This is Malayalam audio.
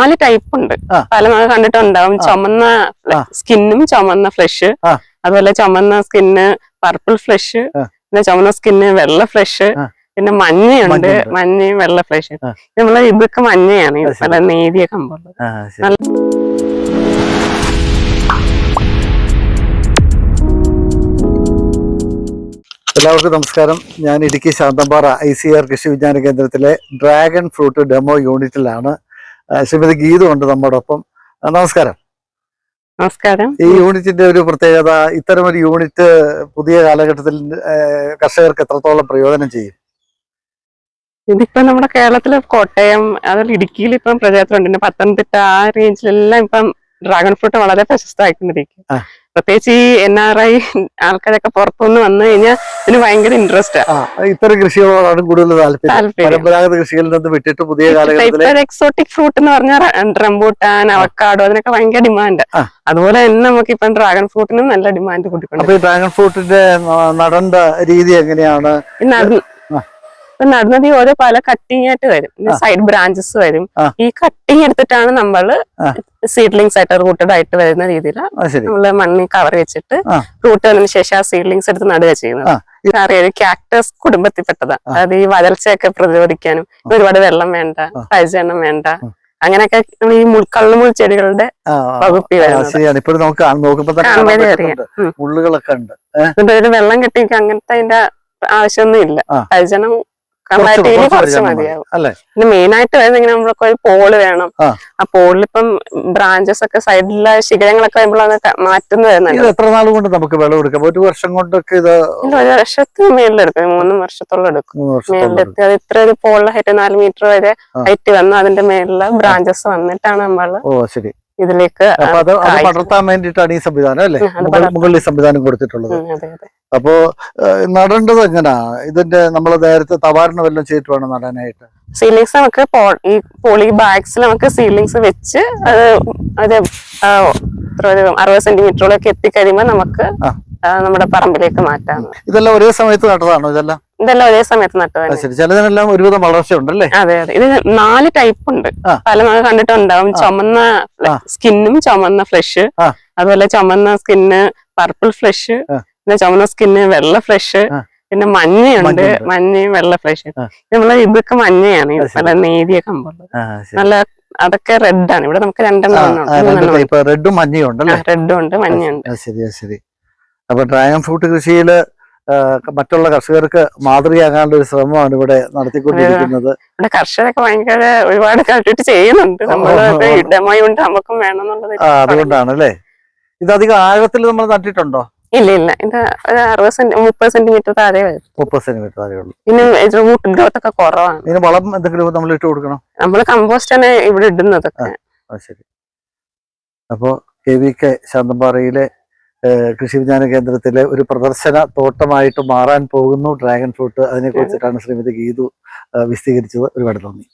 നാല് ടൈപ്പ് ഉണ്ട്. പല നമ്മൾ കണ്ടിട്ടുണ്ടാവും. ചുമന്ന സ്കിന്നും ചുമന്ന ഫ്ലഷ്. അതുപോലെ ചുമന്ന സ്കിന്ന് പർപ്പിൾ ഫ്ലഷ്. പിന്നെ ചുമന്ന സ്കിന്ന് വെള്ള ഫ്ലഷ് പിന്നെ മഞ്ഞയുണ്ട്. മഞ്ഞയും വെള്ള ഫ്ലഷ് നമ്മളെ ഇതൊക്കെ മഞ്ഞയാണ്. പല. നല്ല നേരിയ കമ്പുള്ളത് ആ, എല്ലാവർക്കും നമസ്കാരം. ഞാൻ Idukki Santhanpara I C R കൃഷി വിജ്ഞാന കേന്ദ്രത്തിലെ ഡ്രാഗൺ ഫ്രൂട്ട് ഡെമോ യൂണിറ്റിലാണ് ശ്രീമതി ഗീതമുണ്ട് ഉണ്ട് ഒപ്പം നമസ്കാരം. നമസ്കാരം. ഈ യൂണിറ്റിന്റെ ഒരു പ്രത്യേകത ഇത്തരം ഒരു യൂണിറ്റ് പുതിയ കാലഘട്ടത്തിൽ കർഷകർക്ക് എത്രത്തോളം പ്രയോജനം ചെയ്യും? ഇതിപ്പോ നമ്മുടെ കേരളത്തിലെ കോട്ടയം അതുപോലെ ഇടുക്കിയിൽ ഇപ്പം പ്രചാരത്തിലുണ്ട്. പത്തനംതിട്ട ആ റേഞ്ചിലെല്ലാം ഇപ്പം ഡ്രാഗൺ ഫ്രൂട്ട് വളരെ പ്രശസ്തമായിക്കൊണ്ടിരിക്കും. ആ. പ്രത്യേകിച്ച് ഈ എൻ ആർ ഐ ആൾക്കാരൊക്കെ പുറത്തുനിന്ന് വന്നു കഴിഞ്ഞാൽ ഇതിന് ഭയങ്കര ഇൻട്രസ്റ്റ് ഇത്തരം കൃഷികളോടാണ് കൂടുതൽ താല്പര്യം. പരമ്പരാഗത കൃഷികളിൽ നിന്ന് വിട്ടിട്ട് പുതിയ എക്സോട്ടിക് ഫ്രൂട്ട് എന്ന് പറഞ്ഞാൽ റംബൂട്ടാൻ അവക്കാടോ അതിനൊക്കെ ഭയങ്കര ഡിമാൻഡ്. അതുപോലെ തന്നെ നമുക്ക് ഇപ്പം ഡ്രാഗൺ ഫ്രൂട്ടിനും നല്ല ഡിമാൻഡ് കൂട്ടിക്കൊണ്ട് അപ്പൊ ഈ ഡ്രാഗൺ ഫ്രൂട്ടിന്റെ നടണ്ട രീതി എങ്ങനെയാണ്. ഇപ്പൊ നടുന്നത് ഈ ഓരോ പല കട്ടിങ് ആയിട്ട് വരും. സൈഡ് ബ്രാഞ്ചസ് വരും. ഈ കട്ടിങ് എടുത്തിട്ടാണ് നമ്മൾ സീഡ്ലിങ്സ് ആയിട്ട് റൂട്ടഡ് ആയിട്ട് വരുന്ന രീതിയിൽ നമ്മൾ മണ്ണിൽ കവർ വെച്ചിട്ട്. റൂട്ട് വന്നതിന് ശേഷം ആ സീഡ്ലിങ്സ് എടുത്ത് നടുക ചെയ്യുന്നത്. അറിയാം കാക്ടസ് കുടുംബത്തിൽപ്പെട്ടതാണ്. അതായത് ഈ വരൾച്ചയൊക്കെ പ്രതിരോധിക്കാനും ഒരുപാട് വെള്ളം വേണ്ട. പരിചരണം വേണ്ട. അങ്ങനെയൊക്കെ നമ്മൾ ഈ മുൾ കള്ളുമുൾ ചെടികളുടെ വകുപ്പിൽ വരുന്നത്. വെള്ളം കെട്ടിക്ക് അങ്ങനത്തെ അതിന്റെ ആവശ്യമൊന്നും ഇല്ല. പരിചരണം കമ്പാരിറ്റീവ്ലി കുറച്ച് മതിയാവും. പിന്നെ മെയിൻ ആയിട്ട് വരുന്നത് ഇങ്ങനെ നമ്മൾക്ക് ഒരു പോൾ വേണം. ആ. പോളിലിപ്പം ബ്രാഞ്ചസ് ഒക്കെ സൈഡിലെ ശിഖരങ്ങളൊക്കെ ക- മാറ്റുന്ന ഇത് വരുന്നുണ്ട് എത്ര നാൾ കൊണ്ട് നമുക്ക് വിളവെടുക്കാം ഒരു വർഷം കൊണ്ടൊക്കെ ഇത് ഒരു വർഷത്തിന് മേളിലെടുക്കും മൂന്ന് വർഷത്തോളം എടുക്കും. മൂന്ന് വർഷത്തോളം എടുക്കും. മേളിലെത്തി അത് ഇത്ര ഒരു പോളിലെ ഹൈറ്റ് നാല് മീറ്റർ വരെ ഹൈറ്റ് വന്നു അതിന്റെ മേളിൽ ബ്രാഞ്ചസ് വന്നിട്ടാണ് നമ്മൾ ഓ ശരി. ഇതിലേക്ക് അത്. പടർത്താൻ വേണ്ടിയിട്ടാണ് ഈ സംവിധാനം അല്ലേ. മുകളിൽ സംവിധാനം കൊടുത്തിട്ടുള്ളത്. അപ്പോ നടേണ്ടത് എങ്ങനാ? ഇതിന്റെ നമ്മൾ നേരത്തെ തവാരണ വല്ലതും ചെയ്തിട്ട് വേണം നടാനായിട്ട്? സീലിങ്സ് നമുക്ക് ഈ പോളി ബാഗ്സിൽ നമുക്ക് സീലിങ്സ് വെച്ച് അത് ഒരു അറുപത് സെന്റിമീറ്ററോളൊക്കെ എത്തിക്കഴിയുമ്പോൾ നമുക്ക് നമ്മുടെ പറമ്പിലേക്ക് മാറ്റാം. ഇതെല്ലാം ഒരേ സമയത്ത് നട്ടതാണോ ഇതെല്ലാം? ഇതെല്ലാം ഒരേ സമയത്ത് നട്ടു ആ, തന്നെ. ശരി. ചിലതിനെല്ലാം ഒരുവിധം വളർച്ച ഉണ്ടല്ലേ അതെ അതെ. ഇത് നാല് ടൈപ്പ് ഉണ്ട്. പല നമ്മൾ കണ്ടിട്ടുണ്ടാവും. ചുമന്ന. സ്കിന്നും ചുമന്ന ഫ്ലഷ്. അതുപോലെ ചുമന്ന സ്കിന്ന് പർപ്പിൾ ഫ്ലഷ്. പിന്നെ ചുമന്ന സ്കിന്ന് വെള്ള ഫ്ലഷ്. പിന്നെ മഞ്ഞയുണ്ട്. മഞ്ഞയും വെള്ള ഫ്ലഷ് നമ്മളെ ഇതൊക്കെ മഞ്ഞയാണ്. നല്ല നേരിയ കമ്പുള്ളത്. നല്ല അതൊക്കെ റെഡ് ആണ്. ഇവിടെ നമുക്ക് രണ്ടെണ്ണം റെഡും മഞ്ഞയും റെഡും ഉണ്ട്. മഞ്ഞയുണ്ട് ശരി ശരി. അപ്പൊ ഡ്രാഗൺ ഫ്രൂട്ട് കൃഷിയിൽ മറ്റുള്ള കർഷകർക്ക് മാതൃകയാകാനുള്ള ഒരു ശ്രമമാണ് ഇവിടെ നടത്തിക്കൊണ്ടിരിക്കുന്നത്. ഇവിടെ കർഷകരൊക്കെ ഭയങ്കര ഒരുപാട് കണ്ടിട്ട് ചെയ്യുന്നുണ്ട്. നമ്മൾ നമുക്കും വേണം അതുകൊണ്ടാണ് അല്ലേ ഇത് അധികം ആഴത്തിൽ നമ്മൾ നട്ടിട്ടുണ്ടോ? ഇല്ല ഇല്ല. ഇത് ഒരു അറുപത് സെന്റി മുപ്പത് സെന്റിമീറ്റർ താഴെ വരും. മുപ്പത് സെന്റിമീറ്റർ താഴെ ഉള്ളൂ. പിന്നെ റൂട്ട് ഗ്രോത്ത് ഒക്കെ കുറവാണ്. ഇതിന് വളം എന്തെങ്കിലും നമ്മൾ ഇട്ട് കൊടുക്കണം? നമ്മൾ കമ്പോസ്റ്റ് ആണ് ഇവിടെ ഇടുന്നത് ശരി. അപ്പോൾ കെ വി കെ ശാന്തമ്പാറയിലെ കൃഷി വിജ്ഞാന കേന്ദ്രത്തിലെ ഒരു പ്രദർശന തോട്ടമായിട്ട് മാറാൻ പോകുന്നു ഡ്രാഗൺ ഫ്രൂട്ട്. അതിനെ കുറിച്ചിട്ടാണ് ശ്രീമതി ഗീതു വിശദീകരിച്ചത്. ഒരുപാട് നന്ദി.